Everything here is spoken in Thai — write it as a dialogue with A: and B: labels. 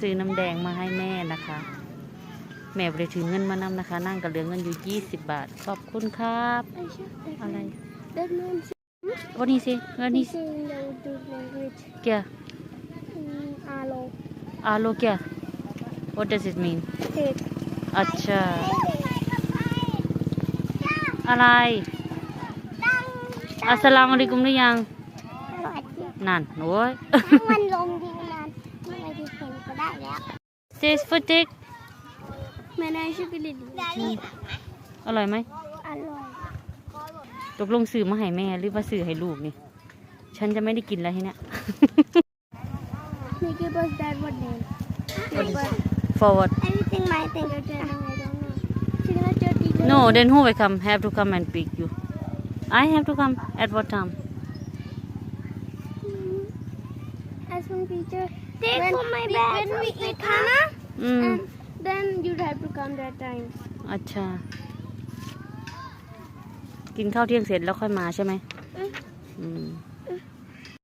A: ซื้อน้ำแดงมาให้แม่นะคะ แม่บริถือเงินมานำนะคะ นั่งกับเหลือเงินอยู่ 20 บาท ขอบคุณครับอะไร
B: That means
A: วันนี้สิเงินนี้
B: he's saying the Urdu language.
A: เกีย
B: Mm, alo.
A: อาโลเกีย what does it mean
B: Take.
A: อัชชาอะไรอัสสลามุอะลัยกุมหรือยังนั่นโอ้ย
B: มันลมดีนานไม่ได้เห็น ก็ได้แล้ว
A: เจสฟติก
B: แม่นายชื่อกิลิดี
A: อร่อยไหม
B: อร่อย
A: ตกลงซื้อมาให้แม่หรือว่าซื้อให้ลูกนี่ ฉันจะไม่ได้กินแล้วทีเนี้ย
B: นี่ give us that what name give us
A: forward
B: everything my thing you're turning I don't know signature teacher
A: no then who will come have to come and pick you I have to come at what time
B: Mm, as one teacher take when, for my bag when we eat Hana
A: อืม
B: and then you'd have to come that time
A: อัชชากินข้าวเที่ยงเสร็จแล้วค่อยมาใช่ไหม
B: อืม
A: อืม